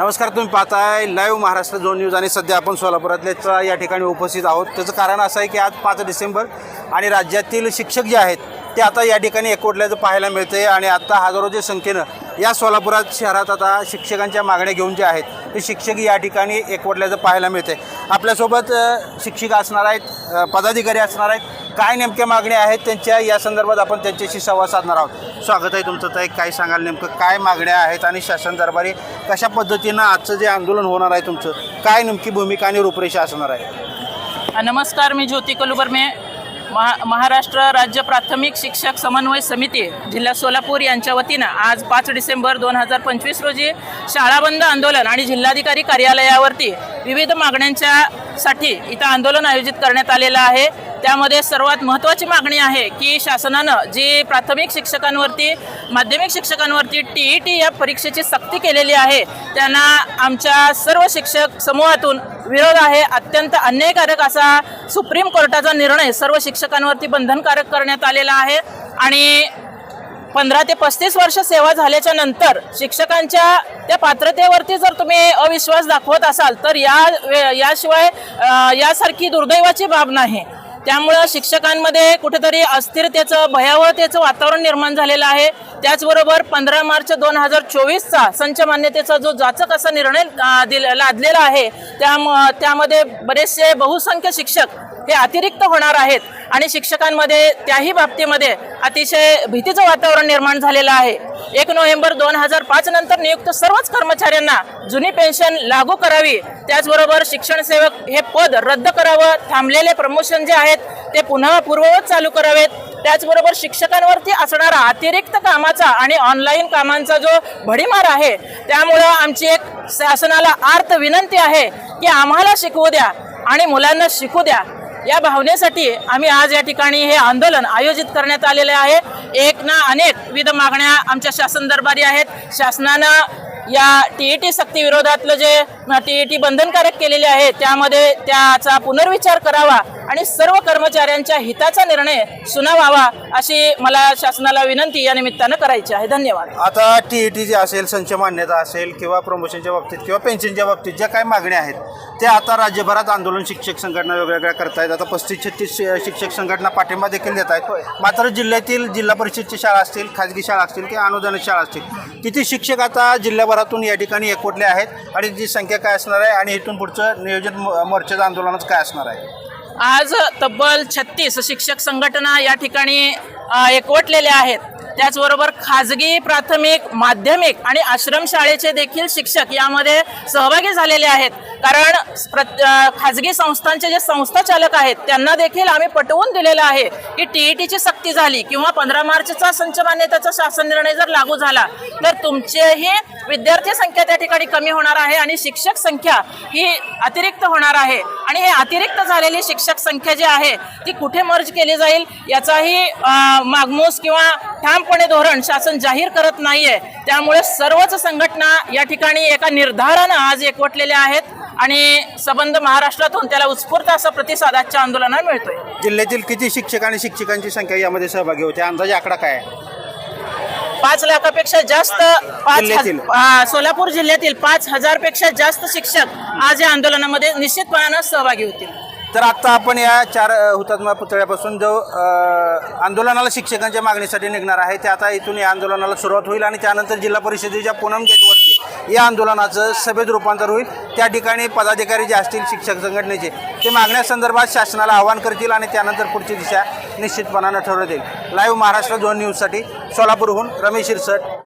नमस्कार तुम्ही पाहताय लाईव्ह महाराष्ट्र झोन न्यूज आणि सध्या आपण सोलापुरातलेच या ठिकाणी उपस्थित आहोत. त्याचं कारण असं आहे की आज पाच डिसेंबर आणि राज्यातील शिक्षक जे आहेत ते आता या ठिकाणी एकवटल्याचं पाहायला मिळते आणि आता हजारोच्या संख्येनं या सोलापुरात शहरात आता शिक्षकांच्या मागण्या घेऊन जे आहेत ते शिक्षक या ठिकाणी एकवटल्याचं पाहायला मिळते आपल्यासोबत शिक्षिका शिक्षक असणार आहेत पदाधिकारी असणार आहेत. काय नेमक्या मागण्या आहेत त्यांच्या या संदर्भात आपण त्यांच्याशी संवाद साधणार आहोत. स्वागत आहे तुमचं ताई. काय सांगाल नेमकं? काय मागण्या आहेत आणि शासन दरबारी कशा पद्धतीनं आजचं जे आंदोलन होणार आहे तुमचं? काय नेमकी भूमिका आणि रूपरेषा असणार आहे? नमस्कार मी ज्योती कलुबर्मे. महा महाराष्ट्र राज्य प्राथमिक शिक्षक समन्वय समिती जिल्हा सोलापूर यांच्या वतीनं आज पाच डिसेंबर दोन हजार पंचवीस रोजी शाळाबंद आंदोलन आणि जिल्हाधिकारी कार्यालयावरती विविध मागण्यांच्या साठी इथं आंदोलन आयोजित करण्यात आलेलं आहे. त्यामध्ये सर्वात महत्त्वाची मागणी आहे की शासनानं जी प्राथमिक शिक्षकांवरती माध्यमिक शिक्षकांवरती टी ई टी या परीक्षेची सक्ती केलेली आहे त्यांना आमच्या सर्व शिक्षक समूहातून विरोध आहे. अत्यंत अन्यायकारक असा सुप्रीम कोर्टाचा निर्णय सर्व शिक्षकांवरती बंधनकारक करण्यात आलेला आहे. आणि पंधरा ते पस्तीस वर्ष सेवा झाल्याच्यानंतर शिक्षकांच्या त्या पात्रतेवरती जर तुम्ही अविश्वास दाखवत असाल तर या वे- याशिवाय यासारखी दुर्दैवाची बाब नाही. त्यामुळं शिक्षकांमध्ये कुठेतरी अस्थिरतेचं भयावहतेचं वातावरण निर्माण झालेलं आहे. त्याचबरोबर पंधरा मार्च दोन हजार चोवीसचा संच मान्यतेचा जो जाचक असा निर्णय दिल लादलेला आहे त्या त्यामध्ये बरेचसे बहुसंख्य शिक्षक हे अतिरिक्त होणार आहेत. आणि शिक्षकांमध्ये त्याही बाबतीमध्ये अतिशय भीतीचं वातावरण निर्माण झालेलं आहे. एक नोव्हेंबर दोन हजार पाच नंतर नियुक्त सर्वच कर्मचाऱ्यांना जुनी पेन्शन लागू करावी. त्याचबरोबर शिक्षण सेवक हे पद रद्द करावं. थांबलेले प्रमोशन जे आहेत ते पुन्हा पूर्ववत चालू करावेत. त्याचबरोबर शिक्षकांवरती असणारा अतिरिक्त कामाचा आणि ऑनलाईन कामांचा जो भडीमार आहे त्यामुळं आमची एक शासनाला आर्त विनंती आहे की आम्हाला शिकवू द्या आणि मुलांना शिकू द्या. या भावनेसाठी आम्ही आज या ठिकाणी हे आंदोलन आयोजित करण्यात आलेले आहे. एक ना अनेक विविध मागण्या आमच्या शासन दरबारी आहेत. शासनानं या टी ई टी सक्ती विरोधातलं जे टी ई टी बंधनकारक केलेले आहे त्यामध्ये त्याचा पुनर्विचार करावा आणि सर्व कर्मचाऱ्यांच्या हिताचा निर्णय सुनावावा अशी मला शासनाला विनंती या निमित्तानं करायची आहे. धन्यवाद. आता टी ई टी जी असेल संच मान्यता असेल किंवा प्रमोशनच्या बाबतीत किंवा पेन्शनच्या बाबतीत ज्या काही मागण्या आहेत त्या आता राज्यभरात आंदोलन शिक्षक संघटना वेगवेगळ्या करतायत. आता पस्तीस छत्तीस शिक्षक संघटना पाठिंबा देखील देत आहेत मात्र जिल्ह्यातील जिल्हा परिषदची शाळा असतील खाजगी शाळा असतील किंवा अनुदानित शाळा असतील किती शिक्षक आता जिल्ह्याभरातून या ठिकाणी एकवटले आहेत आणि जी संख्या काय असणार आहे आणि इथून पुढचं नियोजन म- मोर्चाचं आंदोलनच काय असणार आहे? आज तब्बल छत्तीस शिक्षक संघटना या ठिकाणी एकवटलेल्या आहेत. त्याचबरोबर खाजगी प्राथमिक माध्यमिक आणि आश्रमशाळेचे देखील शिक्षक यामध्ये सहभागी झालेले आहेत. कारण प्रत- खाजगी संस्थांचे जे संस्था चालक आहेत त्यांना देखील आम्ही पटवून दिलेलं आहे की टी ई टीची सक्ती झाली किंवा पंधरा मार्चचा संच मान्यतेचा शासन निर्णय जर लागू झाला तर तुमचेही विद्यार्थी संख्या त्या ठिकाणी कमी होणार आहे आणि शिक्षक संख्या ही अतिरिक्त होणार आहे. आणि हे अतिरिक्त झालेली शिक्षक संख्या जी आहे ती कुठे मर्ज केली जाईल याचाही मागमूस किंवा ठामपणे धोरण शासन जाहीर करत नाहीये. त्यामुळे सर्वच संघटना या ठिकाणी एका निर्धारानं आज एकवटलेल्या आहेत आणि सबंध महाराष्ट्रातून त्याला उत्स्फूर्त असा प्रतिसाद आजच्या आंदोलनाला मिळतोय. जिल्ह्यातील किती शिक्षक आणि शिक्षकांची संख्या यामध्ये सहभागी होते? अंदाजे आकडा काय आहे? पाच लाखापेक्षा जास्त पाच सोलापूर जिल्ह्यातील पाच हजारपेक्षा जास्त शिक्षक आज या आंदोलनामध्ये निश्चितपणानं सहभागी होतील. तर आत्ता आपण या चार हुतात्मा पुतळ्यापासून जो आंदोलनाला शिक्षकांच्या मागणीसाठी निघणार आहे ते आता इथून या आंदोलनाला सुरुवात होईल आणि त्यानंतर जिल्हा परिषदेच्या पूनम गेटवरती या आंदोलनाचं सभेत रूपांतर होईल. त्या ठिकाणी पदाधिकारी जे असतील शिक्षक संघटनेचे ते मागण्यासंदर्भात शासनाला आवाहन करतील आणि त्यानंतर पुढची दिशा निश्चितपणानं ठरवतील. लाईव्ह महाराष्ट्र दोन न्यूजसाठी सोलापूरहून रमेश शिरसट.